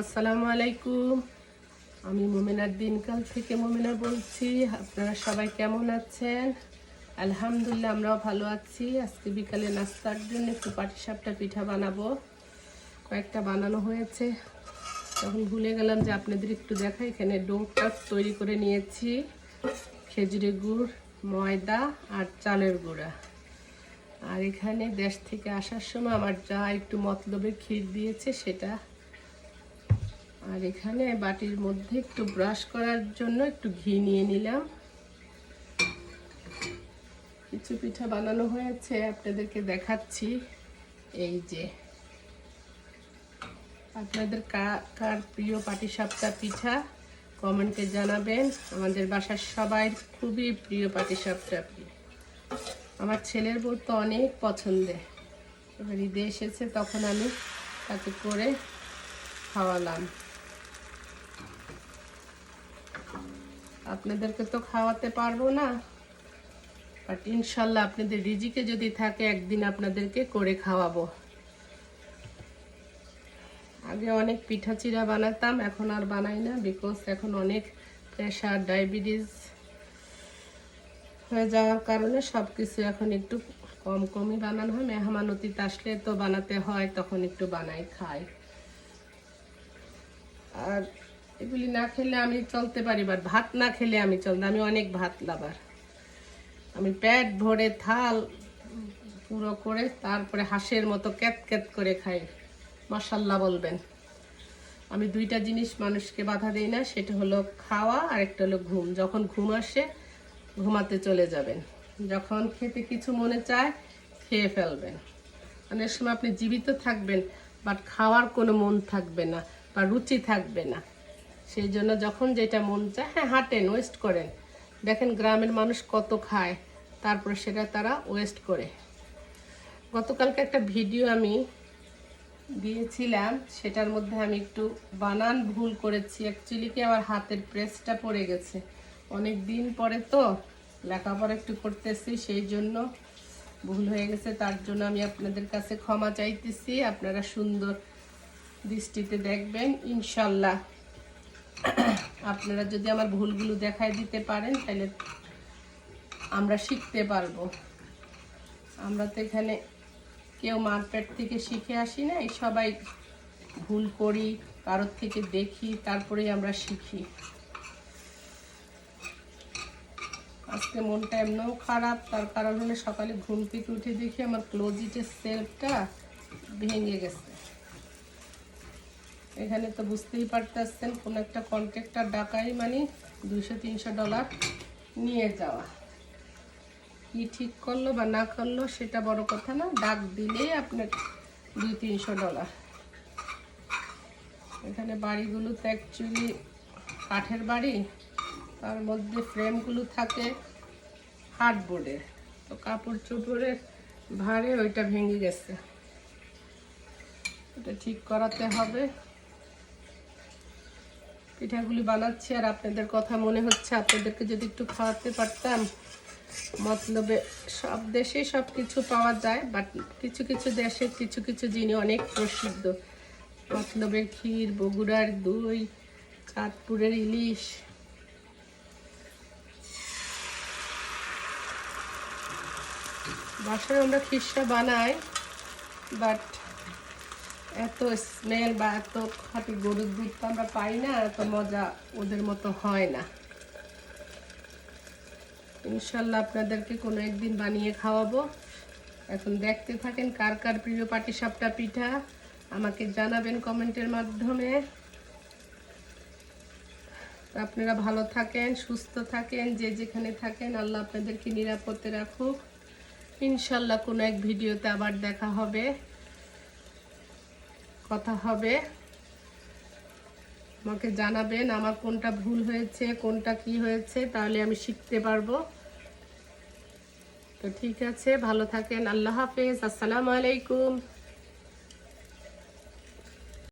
আসসালামু আলাইকুম। আমি মোমিনার দিনকাল থেকে মোমিনা বলছি। আপনারা সবাই কেমন আছেন? আলহামদুলিল্লাহ, আমরাও ভালো আছি। আজকে বিকালে নাস্তার জন্য একটু পাটিসাপটা পিঠা বানাবো। কয়েকটা বানানো হয়েছে। তখন ভুলে গেলাম যে আপনাদের একটু দেখা এখানে ডোটা তৈরি করে নিয়েছি। খেজুরের গুড়, ময়দা আর চালের গুঁড়া। আর এখানে দেশ থেকে আসার সময় আমার যা একটু মতলবের ক্ষীর দিয়েছে, সেটা আর এখানে বাটির মধ্যে একটু ব্রাশ করার জন্য একটু ঘি নিয়ে নিলাম। কিছু পিঠা বানানো হয়েছে, আপনাদেরকে দেখাচ্ছি। এই যে। আপনাদের কার প্রিয় পাটিসাপটা পিঠা, কমেন্টে জানাবেন। আমাদের বাসার সবাই খুবই প্রিয় পাটিসাপটা আমার ছেলের বউ তো অনেক পছন্দের। এবার ঈদে এসেছে, তখন আমি তাকে করে খাওয়ালাম। আপনাদেরকে তো খাওয়াতে পারব না। বাট ইনশাল্লাহ আপনাদের রিজিকে যদি থাকে, একদিন আপনাদেরকে করে খাওয়াবো। আগে অনেক পিঠা চিরা বানাতাম, এখন আর বানাই না বিকজ এখন অনেক প্রেশার ডায়াবেটিস হয়ে যাওয়ার কারণে সব কিছু এখন একটু কম কমই বানানো হয়। মেহমান অতীত আসলে তো বানাতে হয়, তখন একটু বানাই, খাই। আর এগুলি না খেলে আমি চলতে পারি বাট ভাত না খেলে আমি চলতে আমি অনেক ভাত লাবার আমি পেট ভরে থাল পুরো করে তারপরে হাঁসের মতো ক্যাত ক্যাত করে খাই। মশাল্লা বলবেন। আমি দুইটা জিনিস মানুষকে বাধা দিই না, সেটা হলো খাওয়া আর একটা হলো ঘুম। যখন ঘুম আসে, ঘুমাতে চলে যাবেন। যখন খেতে কিছু মনে চায়, খেয়ে ফেলবেন। অনেক সময় আপনি জীবিত থাকবেন বাট খাওয়ার কোনো মন থাকবে না, বা রুচি থাকবে না। সেই জন্য যখন যেটা মন চায় হ্যাঁ হাঁটেন ওয়েস্ট করেন। দেখেন গ্রামের মানুষ কত খায়, তারপরে সেটা তারা ওয়েস্ট করে। গতকালকে একটা ভিডিও আমি দিয়েছিলাম, সেটার মধ্যে আমি একটু বানান ভুল করেছি। অ্যাকচুয়ালি কি আমার হাতের প্রেসটা পড়ে গেছে। অনেক দিন পরে তো লেখাপড়া একটু করতেছি, সেই জন্য ভুল হয়ে গেছে। তার জন্য আমি আপনাদের কাছে ক্ষমা চাইতেছি। আপনারা সুন্দর দৃষ্টিতে দেখবেন, ইনশাল্লাহ। আপনারা যদি আমার ভুলগুলো দেখায় দিতে পারেন, তাহলে আমরা শিখতে পারব। আমরা তো এখানে কেউ মারপেট থেকে শিখে আসি না এই সবাই ভুল করি, কারোর থেকে দেখি, তারপরেই আমরা শিখি। আজকে মনটা এমনও খারাপ, তার কারণ হলে সকালে ঘুম থেকে উঠে দেখি আমার ক্লোজিটের সেলফটা ভেঙে গেছে। এখানে তো বুঝতেই পারতেছেন, কোন একটা কন্ট্রাক্টর ডাকাই মানে দুইশো, তিনশো ডলার নিয়ে যাওয়া। কি ঠিক করল বা না করল সেটা বড় কথা না, ডাক দিলেই আপনার দুই, তিনশো ডলার এখানে বাড়িগুলো তো অ্যাকচুয়ালি কাঠের বাড়ি, তার মধ্যে ফ্রেমগুলো থাকে হার্ডবোর্ডের তো কাপড় চোপড়ের ভারে ওইটা ভেঙে গেছে। ওটা ঠিক করাতে হবে। পিঠাগুলি বানাচ্ছি আর আপনাদের কথা মনে হচ্ছে, আপনাদেরকে যদি একটু খাওয়াতে পারতাম, মতলবে সব দেশে সব কিছু পাওয়া যায় বাট কিছু কিছু দেশে কিছু কিছু জিনিস অনেক প্রসিদ্ধ। মতলবের ক্ষীর, বগুড়ার দই, চাঁদপুরের ইলিশ। বাসায় আমরা খিসা বানাই বাট এত স্মেল বা এত খাঁটি গরুর দুধ তো আমরা পাই না, এত মজা ওদের মতো হয় না। ইনশাল্লাহ আপনাদেরকে কোনো একদিন বানিয়ে খাওয়াবো। এখন দেখতে থাকেন কার কার প্রিয় পাটিসাপটা পিঠা। আমাকে জানাবেন কমেন্টের মাধ্যমে। আপনারা ভালো থাকেন, সুস্থ থাকেন, যে যেখানে থাকেন, আল্লাহ আপনাদেরকে নিরাপদে রাখুক। ইনশাল্লাহ কোনো এক ভিডিওতে আবার দেখা হবে। কথা হবে। আমাকে জানাবেন আমার কোনটা ভুল হয়েছে, কোনটা কি হয়েছে, তাহলে আমি শিখতে পারব। তো ঠিক আছে, ভালো থাকেন, আল্লাহ হাফেজ, আসসালামু আলাইকুম।